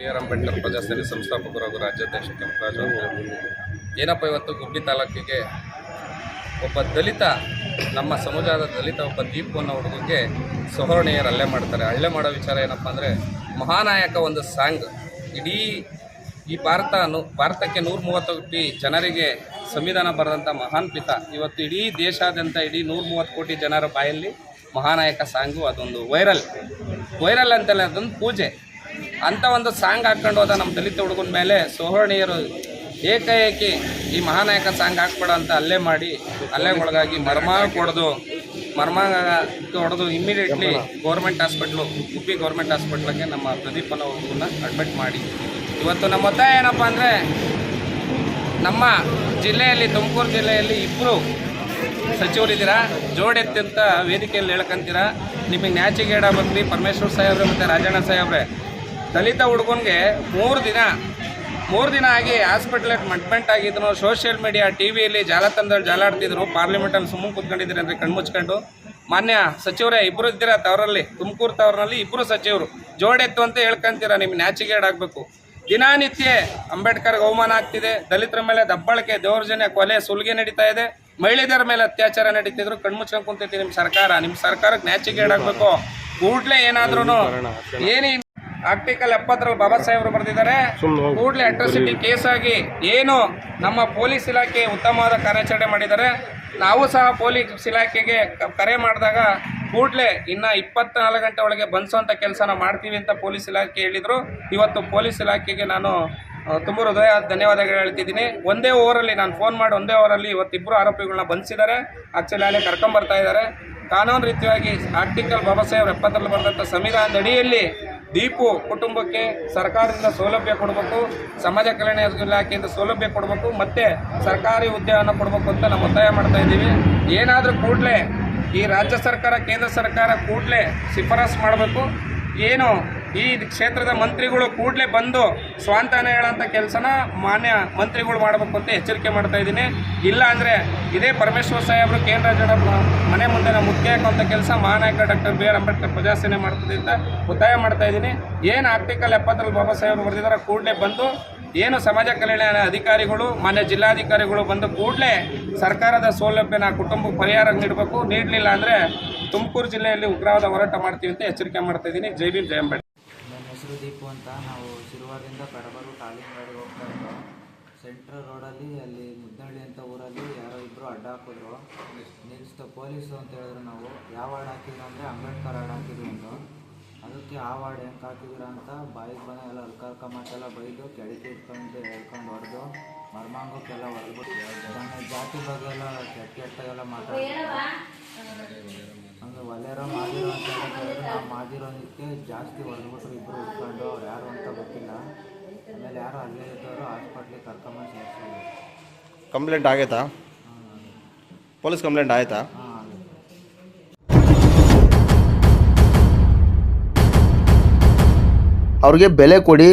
B R Ambedkar Prajasene ಸಂಸ್ಥಾಪಕರು ಹಾಗೂ ರಾಜ್ಯಾಧ್ಯಕ್ಷ ಕೆಂಪರಾಜು ಏನಪ್ಪ ಇವತ್ತು ಗುಬ್ಬಿ ತಾಲೂಕಿಗೆ ಒಬ್ಬ ದಲಿತ, ನಮ್ಮ ಸಮುದಾಯದ ದಲಿತ ಒಬ್ಬ ದೀಪು ಅನ್ನೋ ಹುಡುಗಿಗೆ ಸಹೋರಣೆಯರು ಹಲ್ಲೆ ಮಾಡ್ತಾರೆ. ಹಲ್ಲೆ ಮಾಡೋ ವಿಚಾರ ಏನಪ್ಪ ಅಂದರೆ, ಮಹಾನಾಯಕ ಒಂದು ಸಾಂಗ್, ಇಡೀ ಈ ಭಾರತ ನು ಭಾರತಕ್ಕೆ ನೂರ ಮೂವತ್ತು ಕೋಟಿ ಜನರಿಗೆ ಸಂವಿಧಾನ ಬರೆದಂಥ ಮಹಾನ್ ಪಿತ. ಇವತ್ತು ಇಡೀ ದೇಶಾದ್ಯಂತ ಇಡೀ ನೂರ ಮೂವತ್ತು ಕೋಟಿ ಜನರ ಬಾಯಲ್ಲಿ ಮಹಾನಾಯಕ ಸಾಂಗು ಅದೊಂದು ವೈರಲ್. ವೈರಲ್ ಅಂತಲ್ಲ, ಅದೊಂದು ಪೂಜೆ. ಅಂಥ ಒಂದು ಸಾಂಗ್ ಹಾಕ್ಕೊಂಡು ಹೋದ ನಮ್ಮ ದಲಿತ ಹುಡುಗನ ಮೇಲೆ ಸೋಹರ್ಣಿಯರು ಏಕಾಏಕಿ ಈ ಮಹಾನಾಯಕ ಸಾಂಗ್ ಹಾಕ್ಬೇಡ ಅಂತ ಅಲ್ಲೇ ಮಾಡಿ ಹಲ್ಲೆಗೊಳಗಾಗಿ ಮರ್ಮ ಕೊಡೋದು, ಮರ್ಮ ಹೊಡೆದು ಇಮ್ಮಿಡಿಯೇಟ್ಲಿ ಗೌರ್ಮೆಂಟ್ ಹಾಸ್ಪಿಟ್ಲು ಉಪ್ಪಿ ಗೌರ್ಮೆಂಟ್ ಹಾಸ್ಪಿಟ್ಲಿಗೆ ನಮ್ಮ ಪ್ರದೀಪನ ಹುಡುಗನ್ನ ಅಡ್ಮಿಟ್ ಮಾಡಿ. ಇವತ್ತು ನಮ್ಮ ಒತ್ತಾಯ ಏನಪ್ಪ ಅಂದರೆ, ನಮ್ಮ ಜಿಲ್ಲೆಯಲ್ಲಿ, ತುಮಕೂರು ಜಿಲ್ಲೆಯಲ್ಲಿ ಇಬ್ಬರು ಸಚಿವರಿದ್ದೀರಾ ಜೋಡೆತ್ತಂತ ಅಂತ ವೇದಿಕೆಯಲ್ಲಿ ಹೇಳ್ಕೊಂತೀರಾ, ನಿಮಗೆ ನ್ಯಾಚಿಗೇಡ ಬಂದ್ರಿ ಪರಮೇಶ್ವರ್ ಸಾಹೇಬ್ರೆ ಮತ್ತು ರಾಜಣ್ಣ ಸಾಹೇಬ್ರೆ. ದಲಿತ ಹುಡುಗನಿಗೆ ಮೂರು ದಿನ ಮೂರು ದಿನ ಆಗಿ ಹಾಸ್ಪಿಟ್ಲಿಗೆ ಮಟ್ಮೆಂಟ್ ಆಗಿದ್ರು ಸೋಷಿಯಲ್ ಮೀಡಿಯಾ ಟಿ ವಿಯಲ್ಲಿ ಜಾಲತಾಣದಲ್ಲಿ ಜಾಲಾಡ್ತಿದ್ರು ಪಾರ್ಲಿಮೆಂಟಲ್ಲಿ ಸುಮ್ಮನೆ ಕೂತ್ಕೊಂಡಿದ್ದೀರಿ ಅಂದರೆ ಕಣ್ಮುಚ್ಕೊಂಡು ಮಾನ್ಯ ಸಚಿವರೇ ಇಬ್ಬರು ಇದ್ದೀರಾ ತವರಲ್ಲಿ ತುಮಕೂರು ತವರಲ್ಲಿ ಇಬ್ಬರು ಸಚಿವರು. ಜೋಡೆತ್ತು ಅಂತ ಹೇಳ್ಕೊಂತೀರ ನಿಮ್ಮ ನ್ಯಾಚಿಗೇಡ್ ಆಗಬೇಕು ದಿನಾನಿತ್ಯ ಅಂಬೇಡ್ಕರ್ಗೆ ಅವಮಾನ ಆಗ್ತಿದೆ ದಲಿತರ ಮೇಲೆ ದಬ್ಬಳಕೆ ದೌರ್ಜನ್ಯ ಕೊಲೆ ಸುಲಿಗೆ ನಡೀತಾ ಇದೆ. ಮಹಿಳೆಯರ ಮೇಲೆ ಅತ್ಯಾಚಾರ ನಡೀತಿದ್ರು ಕಣ್ಮುಚ್ಕೊಂಡು ಕುಂತೈತಿ ನಿಮ್ಮ ಸರ್ಕಾರ. ನಿಮ್ಮ ಸರ್ಕಾರಕ್ಕೆ ನ್ಯಾಚಿಗೇಡ್ ಆಗಬೇಕು ಕೂಡಲೇ ಏನಾದ್ರೂ ಏನೇ ಆರ್ಟಿಕಲ್ ಎಪ್ಪತ್ತರಲ್ಲಿ ಬಾಬಾ ಸಾಹೇಬರು ಬರೆದಿದ್ದಾರೆ. ಕೂಡಲೇ ಅಟ್ರಾಸಿಟಿ ಕೇಸ್ ಆಗಿ ಏನು ನಮ್ಮ ಪೊಲೀಸ್ ಇಲಾಖೆ ಉತ್ತಮವಾದ ಕಾರ್ಯಾಚರಣೆ ಮಾಡಿದ್ದಾರೆ. ನಾವು ಸಹ ಪೊಲೀಸ್ ಇಲಾಖೆಗೆ ಕರೆ ಮಾಡಿದಾಗ ಕೂಡಲೇ ಇನ್ನ ಇಪ್ಪತ್ನಾಲ್ಕು ಗಂಟೆ ಒಳಗೆ ಬಂಧಿಸುವಂಥ ಕೆಲಸನ ಮಾಡ್ತೀವಿ ಅಂತ ಪೊಲೀಸ್ ಇಲಾಖೆ ಹೇಳಿದರು. ಇವತ್ತು ಪೊಲೀಸ್ ಇಲಾಖೆಗೆ ನಾನು ತುಂಬ ಹೃದಯ ಧನ್ಯವಾದಗಳು ಹೇಳ್ತಿದ್ದೀನಿ. ಒಂದೇ ಓವರಲ್ಲಿ ನಾನು ಫೋನ್ ಮಾಡಿ ಒಂದೇ ಓವರಲ್ಲಿ ಇವತ್ತಿಬ್ಬರು ಆರೋಪಿಗಳನ್ನ ಬಂಧಿಸಿದ್ದಾರೆ. ಆಕ್ಚುಲಿ ಅಲ್ಲೇ ಕರ್ಕೊಂಬರ್ತಾ ಇದ್ದಾರೆ. ಕಾನೂನು ರೀತಿಯಾಗಿ ಆರ್ಟಿಕಲ್ ಬಾಬಾ ಸಾಹೇಬ್ ಎಪ್ಪತ್ತರಲ್ಲಿ ಬರೆದಂಥ ಸಂವಿಧಾನದ ಅಡಿಯಲ್ಲಿ ದೀಪು ಕುಟುಂಬಕ್ಕೆ ಸರ್ಕಾರದಿಂದ ಸೌಲಭ್ಯ ಕೊಡಬೇಕು, ಸಮಾಜ ಕಲ್ಯಾಣ ಇಲಾಖೆಯಿಂದ ಸೌಲಭ್ಯ ಕೊಡಬೇಕು, ಮತ್ತು ಸರ್ಕಾರಿ ಹುದ್ದೆಯನ್ನು ಕೊಡಬೇಕು ಅಂತ ನಾವು ಒತ್ತಾಯ ಮಾಡ್ತಾ ಇದ್ದೀವಿ. ಏನಾದರೂ ಕೂಡಲೇ ಈ ರಾಜ್ಯ ಸರ್ಕಾರ, ಕೇಂದ್ರ ಸರ್ಕಾರ ಕೂಡಲೇ ಶಿಫಾರಸ್ ಮಾಡಬೇಕು. ಏನು ಈ ಕ್ಷೇತ್ರದ ಮಂತ್ರಿಗಳು ಕೂಡಲೇ ಬಂದು ಸ್ವಾಂತನ ಹೇಳೋಂಥ ಕೆಲಸನ ಮಾನ್ಯ ಮಂತ್ರಿಗಳು ಮಾಡಬೇಕು ಅಂತ ಎಚ್ಚರಿಕೆ ಮಾಡ್ತಾ ಇದ್ದೀನಿ. ಇಲ್ಲ ಅಂದರೆ ಇದೇ ಪರಮೇಶ್ವರ್ ಸಾಹೇಬರು ಕೇಂದ್ರ ಜನ ಮನೆ ಮುಂದೆ ನಾವು ಮುಖ್ಯ ಹಾಕುವಂಥ ಕೆಲಸ ಮಹಾನಾಯಕ doctor B R Ambedkar Prajasene ಮಾಡ್ತದೆ ಅಂತ ಒತ್ತಾಯ ಮಾಡ್ತಾ ಇದ್ದೀನಿ. ಏನು ಆರ್ಟಿಕಲ್ ಎಪ್ಪತ್ತರಲ್ಲಿ ಬಾಬಾ ಸಾಹೇಬರು ಬರೆದಿದ್ದಾರೆ ಕೂಡಲೇ ಬಂದು ಏನು ಸಮಾಜ ಕಲ್ಯಾಣ ಅಧಿಕಾರಿಗಳು, ಮಾನ್ಯ ಜಿಲ್ಲಾಧಿಕಾರಿಗಳು ಬಂದು ಕೂಡಲೇ ಸರ್ಕಾರದ ಸೌಲಭ್ಯನ ಕುಟುಂಬಕ್ಕೆ ಪರಿಹಾರ ನೀಡಬೇಕು. ನೀಡಲಿಲ್ಲ ಅಂದರೆ ತುಮಕೂರು ಜಿಲ್ಲೆಯಲ್ಲಿ ಉಗ್ರವಾದ ಹೋರಾಟ ಮಾಡ್ತೀವಿ ಅಂತ ಎಚ್ಚರಿಕೆ ಮಾಡ್ತಾ ಇದ್ದೀನಿ. ಜೈ ಭೀಮ್ ಜಯ ಹೆಸರು ದೀಪು ಅಂತ ನಾವು ಶಿರುವಾರದಿಂದ ಕಡಬರು ಕಾಲಿಂಗಾಡಿಗೆ ಹೋಗ್ತಾ ಇದ್ದೋ ಸೆಂಟ್ರಲ್ ರೋಡಲ್ಲಿ ಅಲ್ಲಿ ಮುದ್ದಳ್ಳಿ ಅಂತ ಊರಲ್ಲಿ ಯಾರೋ ಇಬ್ಬರು ಅಡ್ಡ ಹಾಕಿದ್ರು. ನಿಲ್ಲಿಸ್ತು ಪೊಲೀಸು ಅಂತ ಹೇಳಿದ್ರು ನಾವು, ಯಾವ ವಾರ್ಡ್ ಹಾಕಿದ್ರು ಅಂದರೆ ಅಂಬೇಡ್ಕರ್ ವಾರ್ಡ್ ಹಾಕಿದ್ರು ಒಂದು ಅದಕ್ಕೆ ಆ ವಾರ್ಡ್ ಹೆಂಗೆ ಹಾಕಿದ್ರು ಅಂತ ಬಾಯಿಗೆ ಬಂದ ಎಲ್ಲ ಅಲ್ಕರ್ಕ ಮಾತೆಲ್ಲ ಬೈದು ಕೆಳಗೆ ಇಟ್ಕೊಂಡು ಹೇಳ್ಕೊಂಡು ಹೊಡೆದು ಮರ್ಮಾಂಗಕ್ಕೆಲ್ಲ ಹೊಡೆದ್ಬಿಟ್ಟು ಜಾತಿ ಬಗ್ಗೆ ಎಲ್ಲ ಕೆಟ್ಟ ಕೆಟ್ಟಾಗೆಲ್ಲ ಮಾತಾಡ್ತಾರೆ ಒಲೆರೋ ಮಾಡಿರೋ ಅಂತ ಹೇಳಿದ್ರೆ ನಾವು ಮಾಡಿರೋದಕ್ಕೆ ಜಾಸ್ತಿ ಹೊಡೆದ್ಬಿಟ್ರು ಇಬ್ಬರು ಇಟ್ಕೊಂಡು ಅವ್ರು ಯಾರು ಅಂತ ಗೊತ್ತಿಲ್ಲ. ಆಮೇಲೆ ಯಾರು ಅಲ್ಲೇ ಇದ್ದವರು ಹಾಸ್ಪಿಟ್ಲಿಗೆ ಕರ್ಕೊಂಬಂದು ಸೇರಿಸಿದ್ರು ಕಂಪ್ಲೇಂಟ್ ಆಗೈತಾ? ಪೊಲೀಸ್ ಕಂಪ್ಲೇಂಟ್ ಆಯ್ತಾ? ಹಾಂ ಅವ್ರಿಗೆ ಬೆಲೆ ಕೊಡಿ.